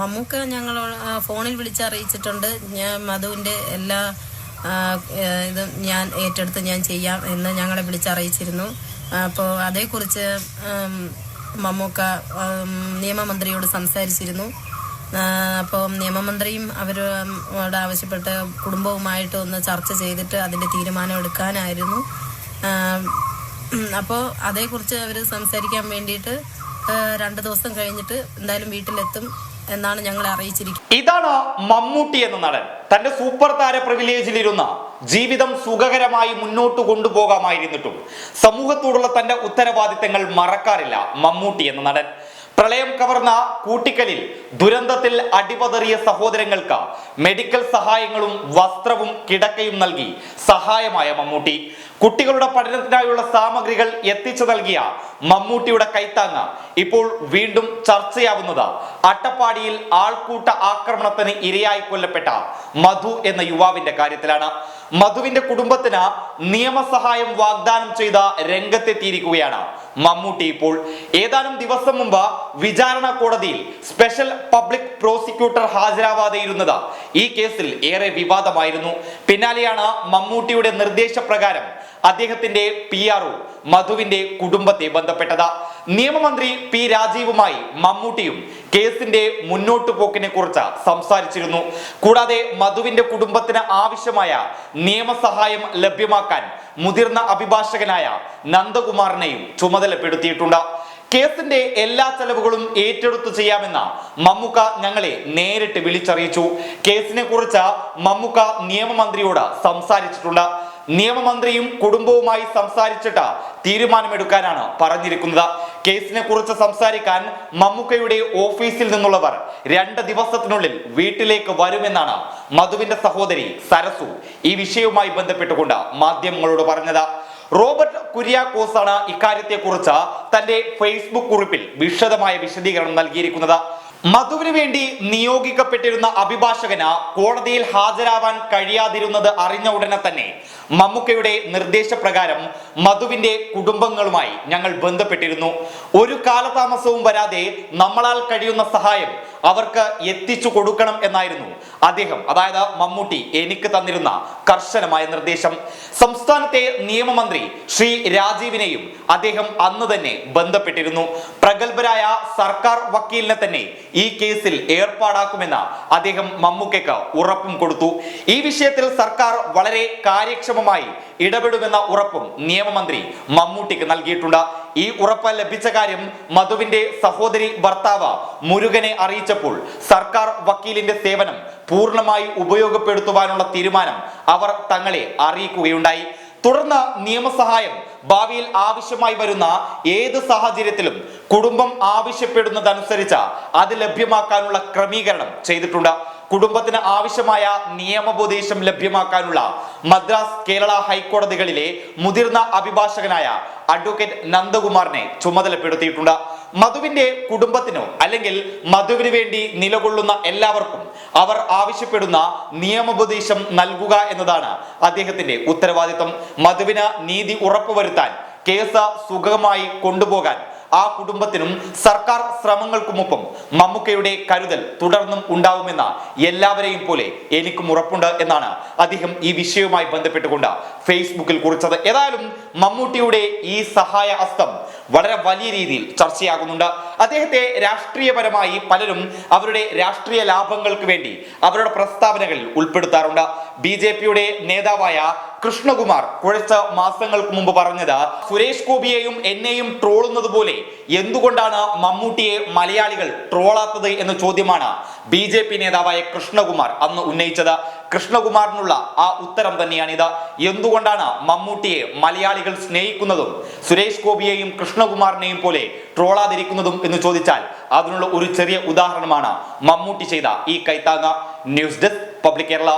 മമ്മൂക്ക ഞങ്ങൾ ഫോണിൽ വിളിച്ചറിയിച്ചിട്ടുണ്ട് ഞാൻ മധുവിന്റെ എല്ലാ ഇതും ഞാൻ ഏറ്റെടുത്ത് ഞാൻ ചെയ്യാം എന്ന് ഞങ്ങളെ വിളിച്ചറിയിച്ചിരുന്നു. അപ്പോൾ അതേക്കുറിച്ച് മമ്മൂക്ക നിയമമന്ത്രിയോട് സംസാരിച്ചിരുന്നു. അപ്പോൾ നിയമമന്ത്രിയും അവരോട് ആവശ്യപ്പെട്ട് കുടുംബവുമായിട്ട് ഒന്ന് ചർച്ച ചെയ്തിട്ട് അതിന്റെ തീരുമാനം എടുക്കാനായിരുന്നു. അപ്പോൾ അതേക്കുറിച്ച് അവർ സംസാരിക്കാൻ വേണ്ടിയിട്ട് രണ്ട് ദിവസം കഴിഞ്ഞിട്ട് എന്തായാലും വീട്ടിലെത്തും. എന്നാണ് ഞങ്ങൾ അറിയിച്ചിരിക്കുന്നത്. ഇതാണ് മമ്മൂട്ടി എന്ന നടൻ. തന്റെ സൂപ്പർ താര പ്രിവിലേജിലിരുന്ന ജീവിതം സുഖകരമായി മുന്നോട്ട് കൊണ്ടുപോകാമായിരുന്നിട്ടും സമൂഹത്തോടുള്ള തന്റെ ഉത്തരവാദിത്തങ്ങൾ മറക്കാറില്ല മമ്മൂട്ടി എന്ന നടൻ. പ്രളയം കവർന്ന കൂട്ടിക്കലിൽ ദുരന്തത്തിൽ അടിപതറിയ സഹോദരങ്ങൾക്ക് മെഡിക്കൽ സഹായങ്ങളും വസ്ത്രവും കിടക്കയും നൽകി സഹായമായ മമ്മൂട്ടി. കുട്ടികളുടെ പഠനത്തിനായുള്ള സാമഗ്രികൾ എത്തിച്ചു നൽകിയ മമ്മൂട്ടിയുടെ കൈത്താങ്ങ ഇപ്പോൾ വീണ്ടും ചർച്ചയാവുന്നത് അട്ടപ്പാടിയിൽ ആൾക്കൂട്ട ആക്രമണത്തിന് ഇരയായി കൊല്ലപ്പെട്ട മധു എന്ന യുവാവിന്റെ കാര്യത്തിലാണ്. മധുവിന്റെ കുടുംബത്തിന് നിയമസഹായം വാഗ്ദാനം ചെയ്ത രംഗത്തെത്തിയിരിക്കുകയാണ്. മമ്മൂട്ടി ഇപ്പോൾ ഏതാനും ദിവസം മുമ്പ് വിചാരണ കോടതിയിൽ സ്പെഷ്യൽ പബ്ലിക് പ്രോസിക്യൂട്ടർ ഹാജരാവാതെ ഇരുന്നത് ഈ കേസിൽ ഏറെ വിവാദമായിരുന്നു. പിന്നാലെയാണ് മമ്മൂട്ടിയുടെ നിർദ്ദേശപ്രകാരം അദ്ദേഹത്തിന്റെ പി മധുവിന്റെ കുടുംബത്തെ ബന്ധപ്പെട്ടത്. നിയമമന്ത്രി പി രാജീവുമായി മമ്മൂട്ടിയും കേസിന്റെ മുന്നോട്ടു പോക്കിനെ കുറിച്ച് സംസാരിച്ചിരുന്നു. കൂടാതെ മധുവിന്റെ കുടുംബത്തിന് ആവശ്യമായ നിയമസഹായം ലഭ്യമാക്കാൻ മുതിർന്ന അഭിഭാഷകനായ നന്ദകുമാറിനെയും ചുമതലപ്പെടുത്തിയിട്ടുണ്ട്. കേസിന്റെ എല്ലാ ചെലവുകളും ഏറ്റെടുത്തു ചെയ്യാമെന്ന മമ്മുക്ക ഞങ്ങളെ നേരിട്ട് വിളിച്ചറിയിച്ചു. കേസിനെ കുറിച്ച് മമ്മുക്ക നിയമമന്ത്രിയോട് സംസാരിച്ചിട്ടുണ്ട്. നിയമമന്ത്രിയും കുടുംബവുമായി സംസാരിച്ചിട്ട് തീരുമാനമെടുക്കാനാണ് പറഞ്ഞിരിക്കുന്നത്. കേസിനെ കുറിച്ച് സംസാരിക്കാൻ മമ്മൂക്കയുടെ ഓഫീസിൽ നിന്നുള്ളവർ രണ്ട് ദിവസത്തിനുള്ളിൽ വീട്ടിലേക്ക് വരുമെന്നാണ് മധുവിന്റെ സഹോദരി സരസു ഈ വിഷയവുമായി ബന്ധപ്പെട്ടുകൊണ്ട് മാധ്യമങ്ങളോട് പറഞ്ഞത്. റോബർട്ട് കുര്യാക്കോസാണ് ഇക്കാര്യത്തെക്കുറിച്ച് തന്റെ ഫേസ്ബുക്ക് കുറിപ്പിൽ വിശദമായ വിശദീകരണം നൽകിയിരിക്കുന്നത്. മധുവിന് വേണ്ടി നിയോഗിക്കപ്പെട്ടിരുന്ന അഭിഭാഷകന് കോടതിയിൽ ഹാജരാവാൻ കഴിയാതിരുന്നത് അറിഞ്ഞ ഉടനെ തന്നെ മമ്മൂക്കയുടെ നിർദ്ദേശപ്രകാരം മധുവിന്റെ കുടുംബങ്ങളുമായി ഞങ്ങൾ ബന്ധപ്പെട്ടിരുന്നു. ഒരു കാലതാമസവും വരാതെ നമ്മളാൽ കഴിയുന്ന സഹായം അവർക്ക് എത്തിച്ചു കൊടുക്കണം എന്നായിരുന്നു അദ്ദേഹം. അതായത് മമ്മൂട്ടി എനിക്ക് തന്നിരുന്ന കർശനമായ നിർദ്ദേശം. സംസ്ഥാനത്തെ നിയമമന്ത്രി ശ്രീ രാജീവിനെയും അദ്ദേഹം അന്ന് തന്നെ ബന്ധപ്പെട്ടിരുന്നു. പ്രഗത്ഭരായ സർക്കാർ വക്കീലിനെ തന്നെ ഈ കേസിൽ ഏർപ്പാടാക്കുമെന്ന് അദ്ദേഹം മമ്മൂക്കയ്ക്ക് ഉറപ്പും കൊടുത്തു. ഈ വിഷയത്തിൽ സർക്കാർ വളരെ കാര്യക്ഷമമായി ഇടപെടുമെന്ന ഉറപ്പും നിയമമന്ത്രി മമ്മൂട്ടിക്ക് നൽകിയിട്ടുണ്ട്. ഈ ഉറപ്പ് ലഭിച്ച കാര്യം മധുവിന്റെ സഹോദരി ഭർത്താവ് മുരുകനെ അറിയിച്ചപ്പോൾ സർക്കാർ വക്കീലിന്റെ സേവനം പൂർണമായി ഉപയോഗപ്പെടുത്തുവാനുള്ള തീരുമാനം അവർ തങ്ങളെ അറിയിക്കുകയുണ്ടായി. തുടർന്ന് നിയമസഹായം ഭാവിയിൽ ആവശ്യമായി വരുന്ന ഏത് സാഹചര്യത്തിലും കുടുംബം ആവശ്യപ്പെടുന്നതനുസരിച്ച് അത് ലഭ്യമാക്കാനുള്ള ക്രമീകരണം ചെയ്തിട്ടുണ്ട്. കുടുംബത്തിന് ആവശ്യമായ നിയമോപദേശം ലഭ്യമാക്കാനുള്ള മദ്രാസ് കേരള ഹൈക്കോടതികളിലെ മുതിർന്ന അഭിഭാഷകനായ അഡ്വക്കേറ്റ് നന്ദകുമാറിനെ ചുമതലപ്പെടുത്തിയിട്ടുണ്ട്. മധുവിന്റെ കുടുംബത്തിനോ അല്ലെങ്കിൽ മധുവിന് വേണ്ടി നിലകൊള്ളുന്ന എല്ലാവർക്കും അവർ ആവശ്യപ്പെടുന്ന നിയമോപദേശം നൽകുക എന്നതാണ് അദ്ദേഹത്തിന്റെ ഉത്തരവാദിത്വം. മധുവിന് നീതി ഉറപ്പുവരുത്താൻ കേസ് സുഖമായി കൊണ്ടുപോകാൻ ആ കുടുംബത്തിനും സർക്കാർ ശ്രമങ്ങൾക്കുമൊപ്പം മമ്മൂക്കയുടെ കരുതൽ തുടർന്നും ഉണ്ടാവുമെന്ന എല്ലാവരെയും പോലെ എനിക്കും ഉറപ്പുണ്ട് എന്നാണ് അദ്ദേഹം ഈ വിഷയവുമായി ബന്ധപ്പെട്ടുകൊണ്ട് ഫേസ്ബുക്കിൽ കുറിച്ചത്. ഏതായാലും മമ്മൂട്ടിയുടെ ഈ സഹായ ഹസ്തം വളരെ വലിയ രീതിയിൽ ചർച്ചയാകുന്നുണ്ട്. അദ്ദേഹത്തെ രാഷ്ട്രീയപരമായി പലരും അവരുടെ രാഷ്ട്രീയ ലാഭങ്ങൾക്ക് വേണ്ടി അവരുടെ പ്രസ്താവനകളിൽ ഉൾപ്പെടുത്താറുണ്ട്. ബി നേതാവായ കൃഷ്ണകുമാർ കുറച്ച് മാസങ്ങൾക്ക് മുമ്പ് പറഞ്ഞത് സുരേഷ് ഗോപിയെയും എന്നെയും ട്രോളുന്നത് പോലെ എന്തുകൊണ്ടാണ് മമ്മൂട്ടിയെ മലയാളികൾ ട്രോളാത്തത് എന്ന ചോദ്യമാണ് ബി ജെ പി നേതാവായ കൃഷ്ണകുമാർ അന്ന് ഉന്നയിച്ചത്. കൃഷ്ണകുമാറിനുള്ള ആ ഉത്തരം തന്നെയാണിത്. എന്തുകൊണ്ടാണ് മമ്മൂട്ടിയെ മലയാളികൾ സ്നേഹിക്കുന്നതും സുരേഷ് ഗോപിയെയും കൃഷ്ണകുമാറിനെയും പോലെ ട്രോളാതിരിക്കുന്നതും എന്ന് ചോദിച്ചാൽ അതിനുള്ള ഒരു ചെറിയ ഉദാഹരണമാണ് മമ്മൂട്ടി ചെയ്ത ഈ കൈത്താങ്ങ. News desk public Kerala.